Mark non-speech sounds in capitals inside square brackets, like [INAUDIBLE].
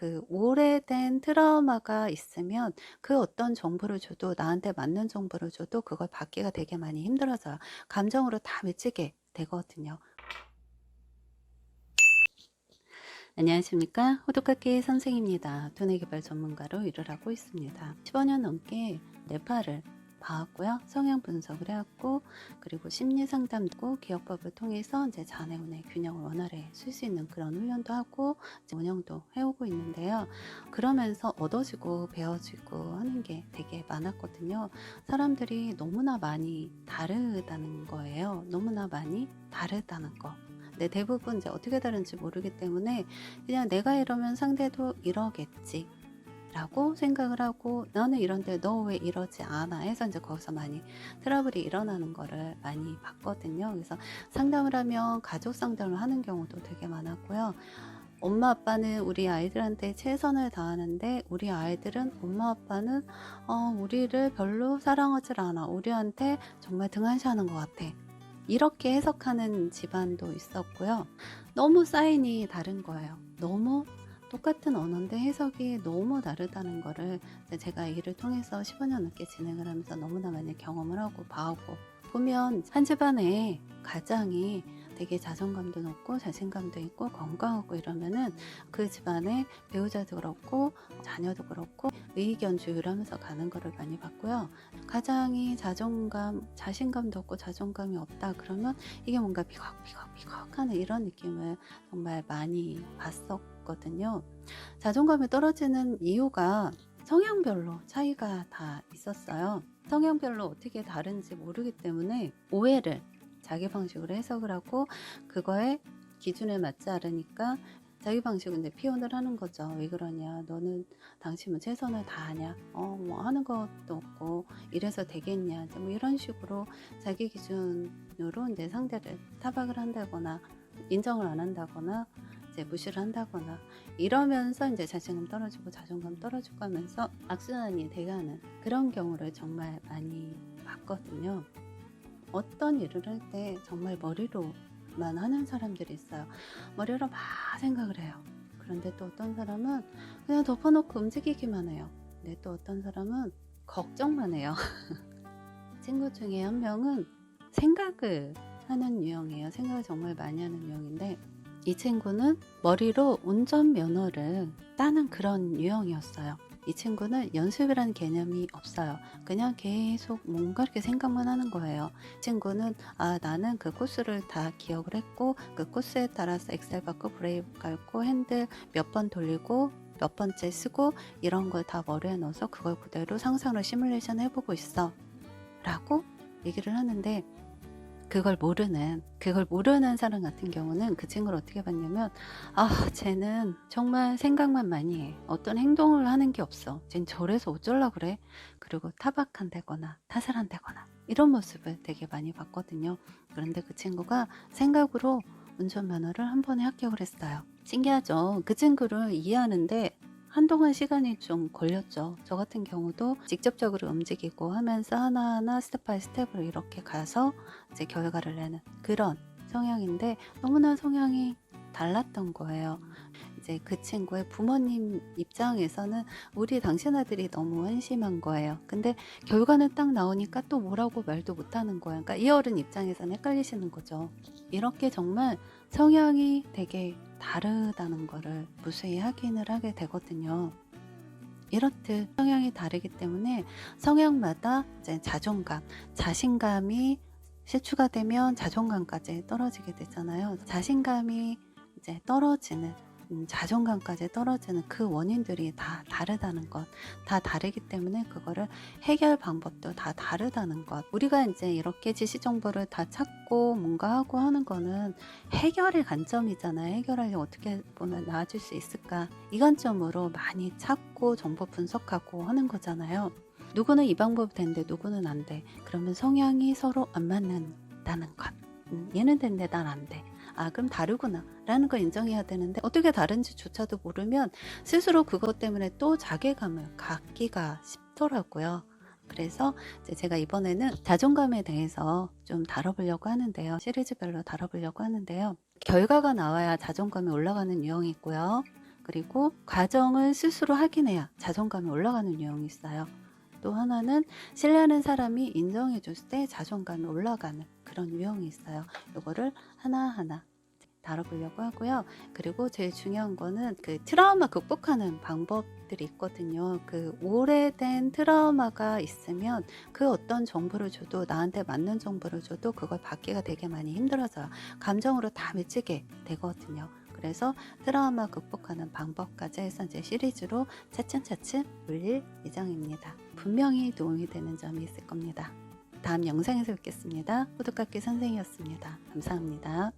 그 오래된 트라우마가 있으면 그 어떤 정보를 줘도 나한테 맞는 정보를 줘도 그걸 받기가 되게 많이 힘들어져요. 감정으로 다 미치게 되거든요. 안녕하십니까. 호두깎이 선생입니다. 두뇌 개발 전문가로 일을 하고 있습니다. 15년 넘게 뇌파를 봐왔고요. 성향 분석을 해왔고, 그리고 심리 상담도 기억법을 통해서 이제 자뇌운의 균형을 원활히 쓸 수 있는 그런 훈련도 하고, 운영도 해오고 있는데요. 그러면서 얻어지고 배워지고 하는 게 되게 많았거든요. 사람들이 너무나 많이 다르다는 거예요. 너무나 많이 다르다는 거. 근데 대부분 이제 어떻게 다른지 모르기 때문에 그냥 내가 이러면 상대도 이러겠지. 라고 생각을 하고 나는 이런데 너 왜 이러지 않아 해서 이제 거기서 많이 트러블이 일어나는 거를 많이 봤거든요. 그래서 상담을 하면 가족 상담을 하는 경우도 되게 많았고요. 엄마 아빠는 우리 아이들한테 최선을 다하는데 우리 아이들은 엄마 아빠는 어, 우리를 별로 사랑하지 않아. 우리한테 정말 등한시하는 것 같아. 이렇게 해석하는 집안도 있었고요. 너무 사인이 다른 거예요. 너무 똑같은 언어인데 해석이 너무 다르다는 거를 제가 일을 통해서 15년 넘게 진행을 하면서 너무나 많이 경험을 하고 봐오고 보면 한 집안에 가장이 되게 자존감도 높고 자신감도 있고 건강하고 이러면은 그 집안에 배우자도 그렇고 자녀도 그렇고 의견주의하면서 가는 거를 많이 봤고요. 가장이 자존감, 자신감도 없고 자존감이 없다 그러면 이게 뭔가 비걱비걱비걱 하는 이런 느낌을 정말 많이 봤었거든요. 자존감이 떨어지는 이유가 성향별로 차이가 다 있었어요. 성향별로 어떻게 다른지 모르기 때문에 오해를 자기 방식으로 해석을 하고 그거에 기준에 맞지 않으니까 자기 이제 피혼을 하는 거죠. 왜 그러냐? 너는 당신은 최선을 다하냐? 어, 뭐 하는 것도 없고 이래서 되겠냐? 뭐 이런 식으로 자기 기준으로 이제 상대를 타박을 한다거나 인정을 안 한다거나 이제 무시를 한다거나 이러면서 이제 자신감 떨어지고 자존감 떨어지고 하면서 악순환이 돼가는 그런 경우를 정말 많이 봤거든요. 어떤 일을 할 때 정말 머리로만 하는 사람들이 있어요. 머리로 막 생각을 해요. 그런데 또 어떤 사람은 그냥 덮어놓고 움직이기만 해요. 근데 또 어떤 사람은 걱정만 해요. [LAUGHS] 친구 중에 한 명은 생각을 하는 유형이에요. 생각을 정말 많이 하는 유형인데 이 친구는 머리로 운전면허를 따는 그런 유형이었어요. 이 친구는 연습이라는 개념이 없어요. 그냥 계속 뭔가 이렇게 생각만 하는 거예요. 이 친구는 아 나는 그 코스를 다 기억을 했고 그 코스에 따라서 엑셀 받고 브레이크 밟고 핸들 몇 번 돌리고 몇 번째 쓰고 이런 걸 다 머리에 넣어서 그걸 그대로 상상으로 시뮬레이션 해보고 있어 라고 얘기를 하는데 그걸 모르는 그걸 모르는 사람 같은 경우는 그 친구를 어떻게 봤냐면 아 쟤는 정말 생각만 많이 해. 어떤 행동을 하는 게 없어. 쟤는 저래서 어쩔라 그래? 그리고 타박한다거나 타살한다거나 이런 모습을 되게 많이 봤거든요. 그런데 그 친구가 생각으로 운전면허를 한 번에 합격을 했어요. 신기하죠? 그 친구를 이해하는데 한동안 시간이 좀 걸렸죠. 저 같은 경우도 직접적으로 움직이고 하면서 하나하나 스텝 바이 스텝으로 이렇게 가서 이제 결과를 내는 그런 성향인데 너무나 성향이 달랐던 거예요. 이제 그 친구의 부모님 입장에서는 우리 당신 아들이 너무 한심한 거예요. 근데 결과는 딱 나오니까 또 뭐라고 말도 못 하는 거예요. 그러니까 이 어른 입장에서는 헷갈리시는 거죠. 이렇게 정말 성향이 되게 다르다는 거를 무수히 확인을 하게 되거든요. 이렇듯 성향이 다르기 때문에 성향마다 이제 자존감, 자신감이 실추가 되면 자존감까지 떨어지게 되잖아요. 자신감이 이제 떨어지는 음, 자존감까지 떨어지는 그 원인들이 다 다르다는 것, 다 다르기 때문에 그거를 해결 방법도 다 다르다는 것. 우리가 이제 이렇게 지시 정보를 다 찾고 뭔가 하고 하는 거는 해결의 관점이잖아요. 해결하려면 어떻게 보면 나아질 수 있을까? 이 관점으로 많이 찾고 정보 분석하고 하는 거잖아요. 누구는 이 방법이 되는데 누구는 안 돼. 그러면 성향이 서로 안 맞는다는 것. 음, 얘는 되는데 난안 돼. 아, 그럼 다르구나. 라는 걸 인정해야 되는데 어떻게 다른지조차도 모르면 스스로 그것 때문에 또 자괴감을 갖기가 쉽더라고요. 그래서 제가 이번에는 자존감에 대해서 좀 다뤄보려고 하는데요. 시리즈별로 다뤄보려고 하는데요. 결과가 나와야 자존감이 올라가는 유형이 있고요. 그리고 과정을 스스로 확인해야 자존감이 올라가는 유형이 있어요. 또 하나는 신뢰하는 사람이 인정해줬을 때 자존감이 올라가는 그런 유형이 있어요. 이거를 하나하나 다뤄보려고 하고요. 그리고 제일 중요한 거는 그 트라우마 극복하는 방법들이 있거든요. 그 오래된 트라우마가 있으면 그 어떤 정보를 줘도 나한테 맞는 정보를 줘도 그걸 받기가 되게 많이 힘들어져요. 감정으로 다 미치게 되거든요. 그래서 트라우마 극복하는 방법까지 해서 이제 시리즈로 차츰차츰 올릴 예정입니다. 분명히 도움이 되는 점이 있을 겁니다. 다음 영상에서 뵙겠습니다. 호두깎이 선생이었습니다. 감사합니다.